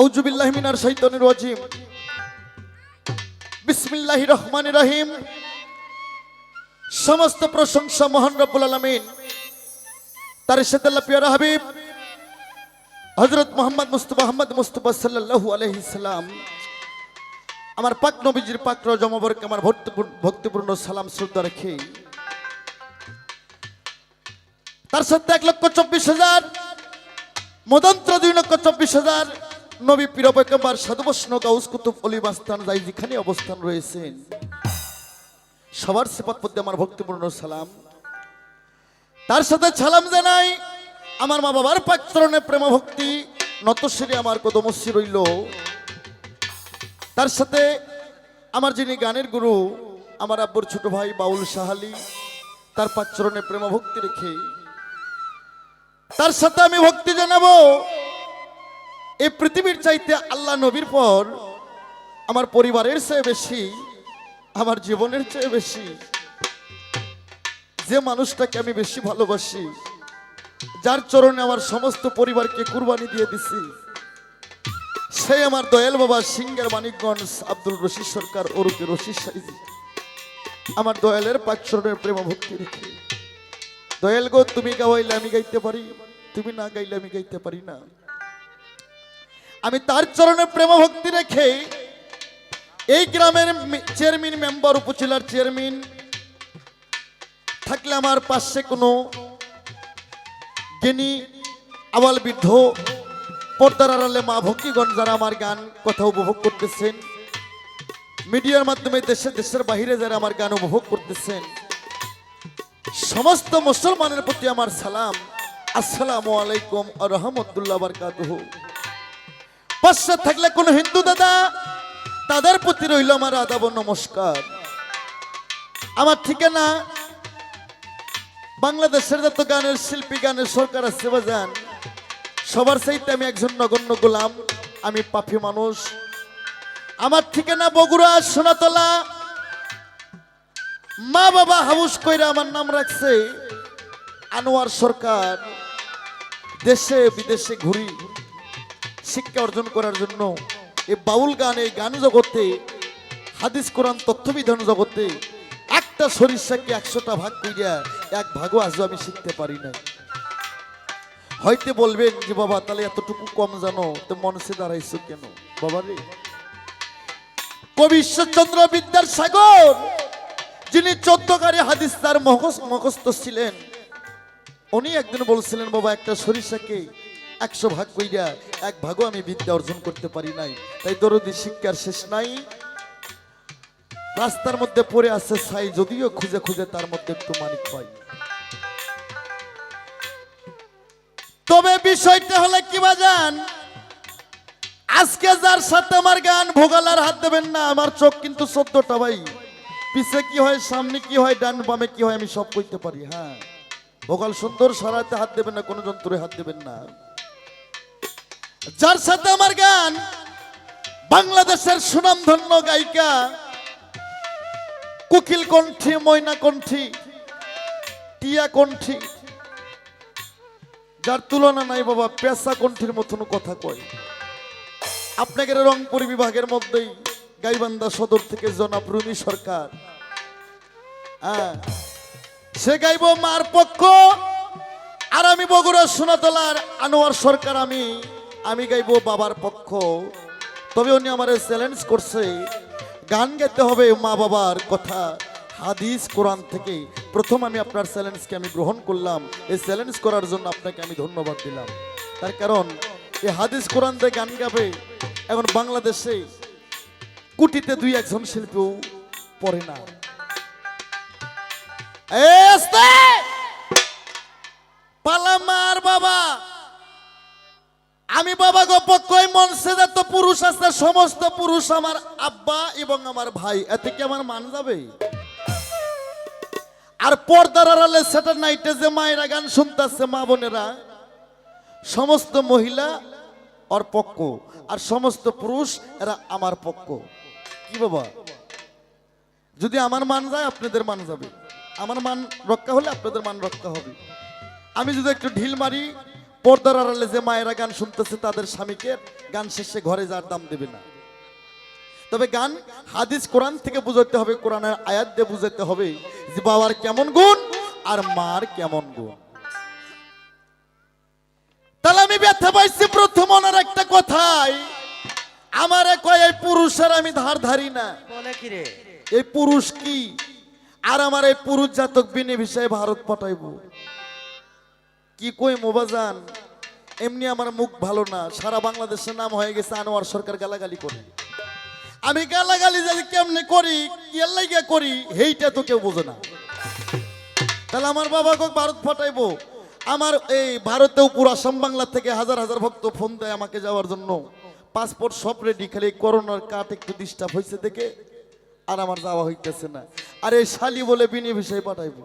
আউজুবিল্লাহ মিনার শৈতনের রাজিম। বিসমিল্লাহ রহমান রহিম। সমস্ত প্রশংসা মহান রব্বুল আলমিন। তার সাথে আল্লাহ পিয়ারা হাবিব হজরত মোহাম্মদ মুস্তফা, আহমদ মুস্তফা সাল্লাল্লাহু আলাইহি সাল্লাম। আমার পাক নবীজির পাক জমাবরকে আমার ভক্তিপূর্ণ সালাম শ্রদ্ধা রেখে। তার সাথে এক লক্ষ চব্বিশ হাজার, মদন্ত্র দুই লক্ষ চব্বিশ হাজার নবী পিরবকম্বার সাধুবস্ন গাউস কুতুব অলি মাস্তান যাই যেখানে অবস্থান রয়েছেন। সবার সেপাত মধ্যে আমার ভক্তিপূর্ণ সালাম। তার সাথে সালাম জানাই আমার মা বাবার পাত্রণে প্রেম ভক্তি নতশ্রী আমার কদমশ্রী রইল তার সাথে আমার যিনি গানের গুরু, আমার আব্বুর ছোট ভাই বাউল সাহালি, তার পাচরণে প্রেম ভক্তি রেখে। তার সাথে আমি ভক্তি জানাব এই পৃথিবীর চাইতে আল্লাহ নবীর পর আমার পরিবারের চেয়ে বেশি, আমার জীবনের চেয়ে বেশি, যে মানুষটাকে আমি বেশি ভালোবাসি, যার চরণে আমার সমস্ত পরিবারকে কুরবানি দিয়ে দিছি, সে আমার দয়াল বাবা সিঙ্গার মানিকগঞ্জ আব্দুল রশিদ সরকার ওরূপে রশিদ সাইজি আমার দয়ালের পাচরণের প্রেম ভক্তি রেখে, দয়াল গো, তুমি গাওয়াইলে আমি গাইতে পারি, তুমি না গাইলে আমি গাইতে পারি না। আমি তার চরণে প্রেম ভক্তি রেখে এই গ্রামের চেয়ারম্যান মেম্বার উপজেলার চেয়ারম্যান থাকলে আমার পাশে কোনো জ্ঞানী আবাল বৃদ্ধ, পর্দার আড়ালে মা ভক্তিগণ যারা আমার গান, কথা উপভোগ করতেছেন, মিডিয়ার মাধ্যমে দেশে, দেশের বাহিরে যারা আমার গান উপভোগ করতেছেন, সমস্ত মুসলমানের প্রতি আমার সালাম। আসসালামু আলাইকুম রহমতুল্লাহ বারকাতুহু। পাশে থাকলে কোনো হিন্দু দাদা, তাদের প্রতি রইল আমার আদাব নমস্কার। আমার ঠিকানা, বাংলাদেশের যত গানের শিল্পী, গানের সরকার আছে বাজান, সবার চাইতে আমি একজন নগণ্য গোলাম, আমি পাপি মানুষ। আমার ঠিকানা বগুড়া, সোনাতলা। মা বাবা হাউস কইরা আমার নাম রাখছে আনোয়ার সরকার। দেশে বিদেশে ঘুরি। শিক্ষা অর্জন করার জন্য এই বাউল গান, এই গান জগতে, হাদিস, কোরআন, তথ্যবিধান জগতে একটা সরিষাকে একশোটা ভাগ করিয়া এক ভাগও আজও আমি শিখতে পারি না হয়তো বলবেন যে, বাবা, তাহলে এতটুকু কম জানো, তো মনসে দাঁড়াইছো কেন? বাবা রে। কবি ঈশ্বরচন্দ্র বিদ্যার সাগর যিনি চোদ্দকারী হাদিস তার মুখস্থ ছিলেন, উনি একদিন বলছিলেন, বাবা, একটা সরিষাকে একশো ভাগ কইরা এক ভাগও আমি বিদ্যা অর্জন করতে পারি নাই। তাই দরদি শিক্ষার শেষ নাই। রাস্তার মধ্যে পড়ে আছে ছাই, যদিও খুঁজে খুঁজে তার মধ্যে একটু মানিক পাই। তবে বিষয়টা হলে কি বাজান? আজকে যার সাথে আমার গান ভোগালার হাত দেবেন না, আমার চোখ কিন্তু চোদ্দটা ভাই। পিছে কি হয়, সামনে কি হয়, ডান বামে কি হয় আমি সব করতে পারি হ্যাঁ। ভোগাল সুন্দর সারাতে হাত দেবেন না, কোনো যন্ত্রে হাত দেবেন না। যার সাথে আমার গান, বাংলাদেশের সুনামধন্য গায়িকা, কুকিল কণ্ঠী, ময়না কণ্ঠী, টিয়া কণ্ঠী, যার তুলনা নাই বাবা পেশা কণ্ঠীর মতন কথা কয়। আপনাকে রংপুর বিভাগের মধ্যেই গাইবান্ধা সদর থেকে জনাব রুমি সরকার। হ্যাঁ সে গাইব মার পক্ষ, আর আমি বগুড়া সোনাতলার আনোয়ার সরকার আমি। আমি গাইব বাবার পক্ষ। তবে উনি আমার চ্যালেঞ্জ করছে, গান গাইতে হবে মা বাবার কথা। হাদিস, কোরআন থেকে প্রথম আমি আপনার চ্যালেঞ্জকে আমি গ্রহণ করলাম। এই চ্যালেঞ্জ করার জন্য আপনাকে আমি ধন্যবাদ দিলাম। তার কারণ এই হাদিস, কোরআন দিয়ে গান গাবে, এখন বাংলাদেশে কুটিতে দুই একজন শিল্পীও পড়ে না! পালামার বাবা! আমি বাবা গো পক্ষই মনসে যত পুরুষ আছে, সমস্ত পুরুষ আমার আব্বা এবং আমার ভাই। এতে কি আমার মান যাবে? আর পর্দার আড়ালে সেটা নাইটে যে মায়েরা গান শুনতেছে, মা বোনেরা। সমস্ত মহিলা ওর পক্ষ, আর সমস্ত পুরুষ এরা আমার পক্ষ। কি বাবা? যদি আমার মান যায়, আপনাদের মান যাবে। আমার মান রক্ষা হলে আপনাদের মান রক্ষা হবে। আমি যদি একটু ঢিল মারি পর্দার আড়ালে যে মায়েরা গান শুনতেছে তাদের স্বামীকে গান শেষে ঘরে যার দাম দেবে না। তবে গান হাদিস কোরআন থেকে বুঝাতে হবে কোরআনের আয়াত দিয়ে বুঝাতে হবে যে বাবার কেমন গুণ আর মার কেমন গুণ। তাহলে আমি ব্যথা পাইছি প্রথম ওনার একটা কথাই আমারে কয় এই পুরুষের আমি ধার ধারি না। বলে কি রে? এই পুরুষ কি? আর আমার এই পুরুষ জাতক বিনে বিষয়ে ভারত পাঠাইব কি কই মোবাজান? এমনি আমার মুখ ভালো না। সারা বাংলাদেশের নাম হয়ে গেছে আনোয়ার সরকার গালাগালি করে। আমি গালাগালি যদি কেমনে করি, কি লাইগা করি, হেইটা তো কেউ বোঝে না। তাহলে আমার বাবাকে ভারত পাঠাইবো? আমার এই ভারতেও পুরো আসাম বাংলা থেকে হাজার হাজার ভক্ত ফোন দেয় আমাকে যাওয়ার জন্য। পাসপোর্ট সব রেডি খালি করোনার কাট একটু ডিস্টার্ব হয়েছে দেখে। আর আমার যাওয়া হইতেছে না। আর এই শালি বলে বিনি বিষয় পাঠাইবো।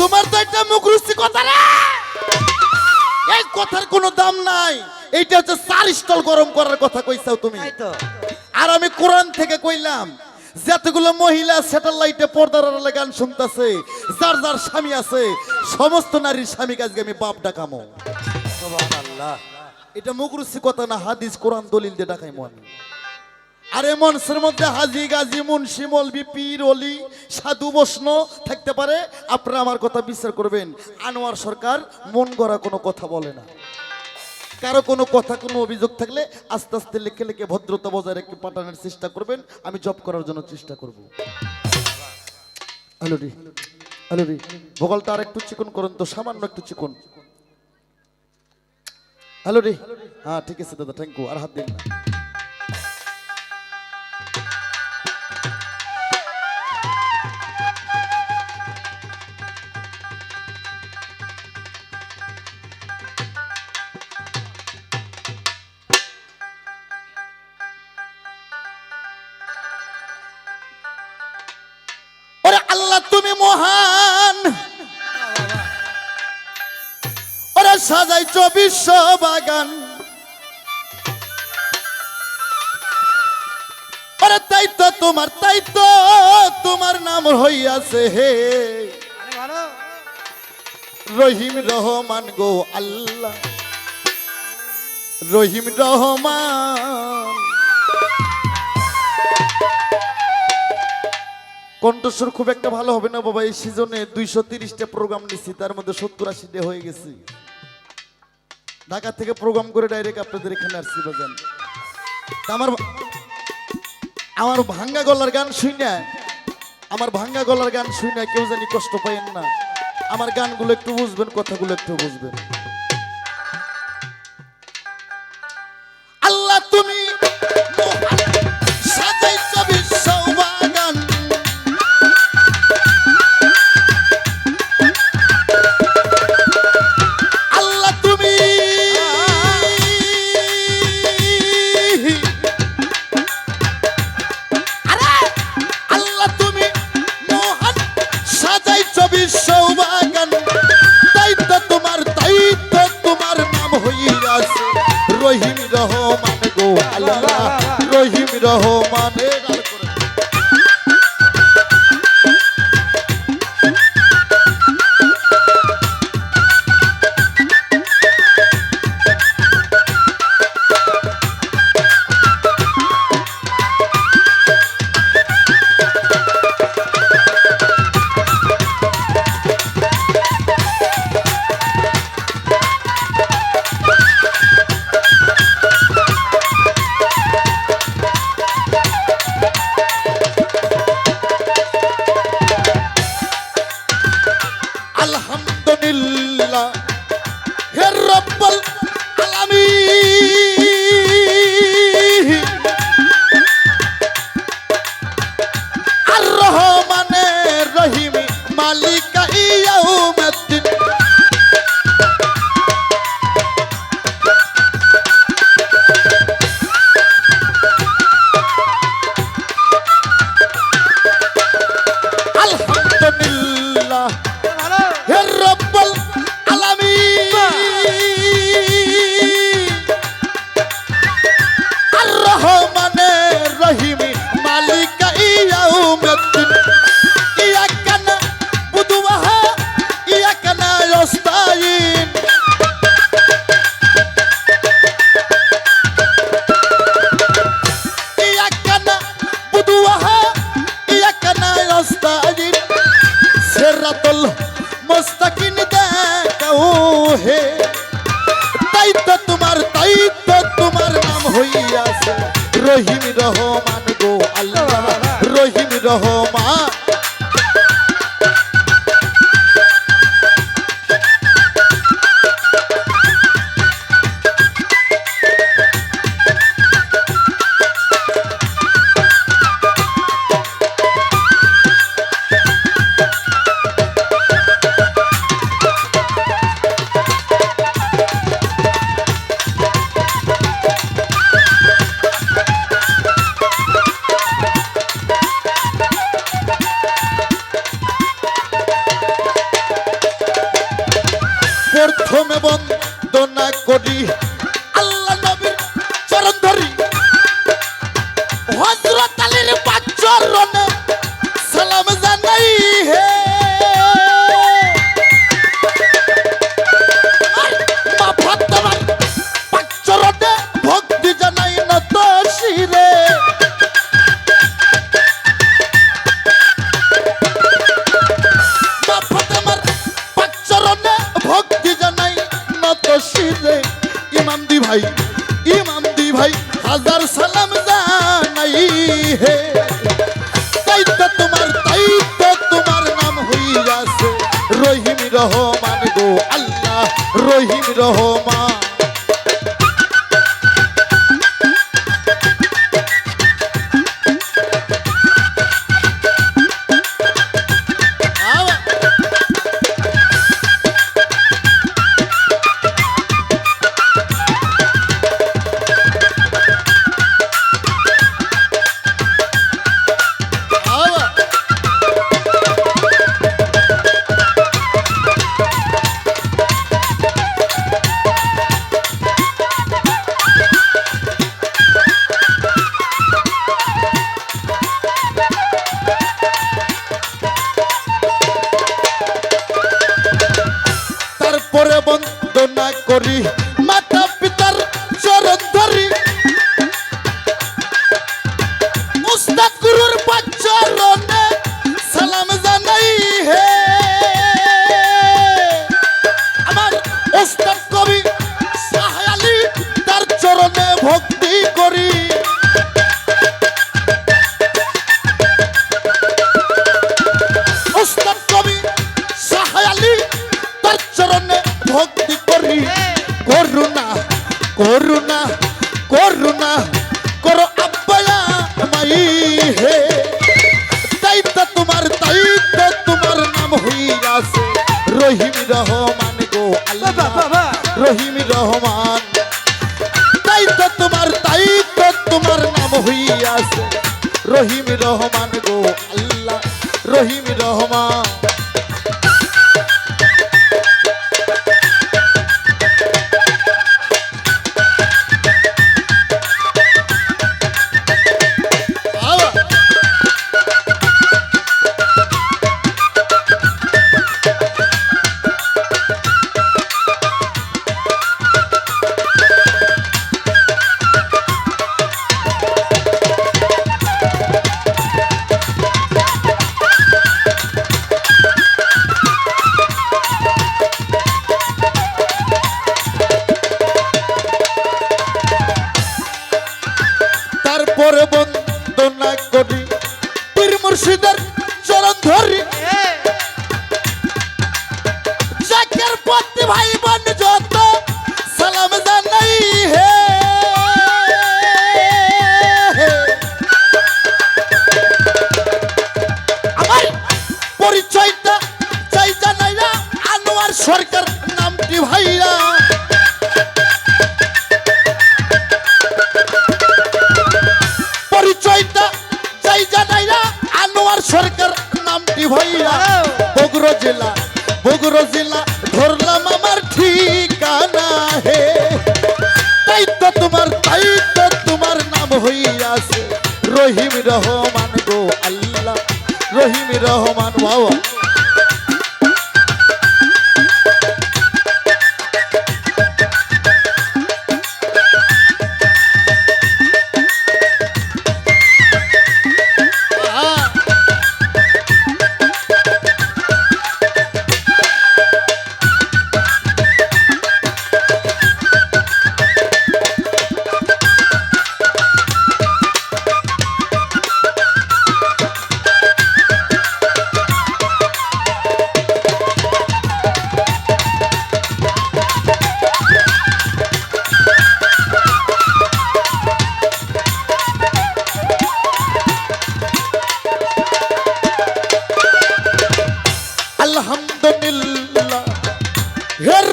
তোমার তো একটা মুখরুচি কথা রে। এই কথার কোনো দাম নাই। এইটা হচ্ছে চার স্টল গরম করার কথা কইছাও তুমি। আর আমি কোরআন থেকে কইলাম যতগুলো মহিলা স্যাটেলাইটে পর্দার আড়ালে গান শুনতেছে যার যার স্বামী আছে সমস্ত নারীর স্বামী আজকে আমি বাপ ডাকামো। সুবহানাল্লাহ। এটা মুখরুচি কথা না হাদিস কোরআন দলিল দিয়ে ডাকাইমো আমি। আর এই মনসের মধ্যে হাজি গাজী মুন্সি মলবি পীর অলি সাধু বৈষ্ণ থাকতে পারে, আপনারা আমার কথা বিচার করবেন। আনোয়ার সরকার মন গড়া কোনো কথা বলে না। কারও কোনো কথা, কোনো অভিযোগ থাকলে আস্তে আস্তে লিখে লিখে ভদ্রতা বজায় রেখে পাঠানোর চেষ্টা করবেন, আমি জব করার জন্য চেষ্টা করব। হ্যালো রি হ্যালো রি, ভোগালটা আর একটু চিকন করুন তো, সামান্য একটু চিকন। হ্যালো হ্যাঁ ঠিক আছে দাদা থ্যাংক ইউ আর হাত দিন না। তাই তো তোমার তাই তো তোমার নাম হইয়াছে হে। রহিম রহমান গো আল্লাহ, রহিম রহমান। কণ্ঠস্বর খুব একটা ভালো হবে না বাবা, এই সিজনে দুইশো তিরিশটা প্রোগ্রাম নিছি, তার মধ্যে সত্তর আশি আশিটা হয়ে গেছি। ঢাকা থেকে প্রোগ্রাম করে ডাইরেক্ট আপনাদের এখানে আসছি, বাজান। আমার আমার ভাঙ্গা গলার গান শুনে আমার ভাঙ্গা গলার গান শুনে কেউ জানি কষ্ট পাইয়েন না। আমার গানগুলো একটু বুঝবেন, কথাগুলো একটু বুঝবেন। আছে রহিম রহমান গো আল্লাহ। রহিম রহমান রহমান Happy করুণ মুর্শিদের বিদায় জানাইয়া আনোয়ার সরকার নামটি ভাইয়া বগুড়া জেলা বগুড়া জেলা ধরলাম আমার ঠিকানা হে। তাই তো তোমার, তাই তো তোমার নাম হইয়াছে। রহিম রহমান গো আল্লাহ, রহিম রহমান বাবা। Her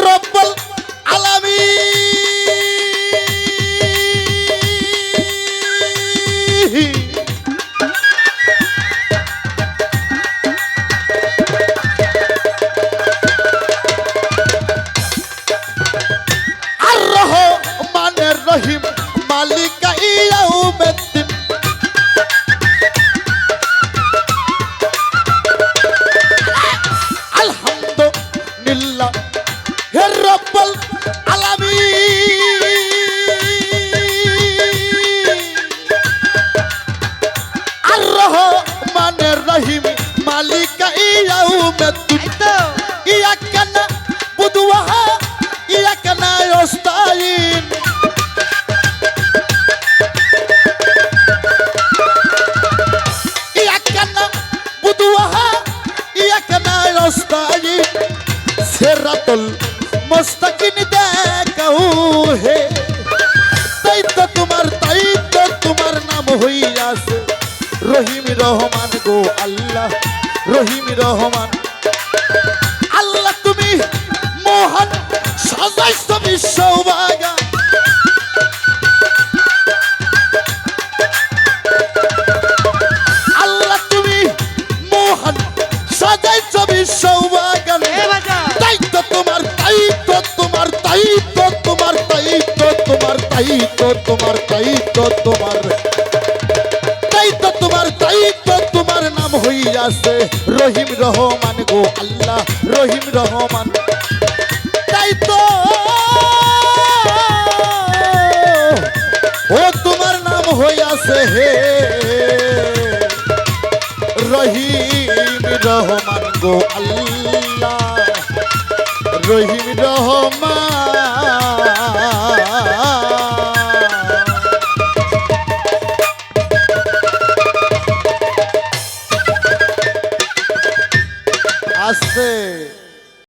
ندوها إياك نستعين إياك نبدوها إياك نستعين صراط المستقيم দেখাউহে তাই তো তোমার তাই তো তোমার নাম হইয়াছে রহিম রহমান গো আল্লাহ রহিম রহমান তোমার দায়িত্ব তোমার। দায়িত্ব তোমার দায়িত্ব তোমার নাম হইয়াছে রহিম রহমান গো আল্লাহ, রহিম রহমান। দায়িত্ব। ও তোমার নাম হইয়াছে হে রহিম রহমান গো আল্লাহ, রহিম রহমান।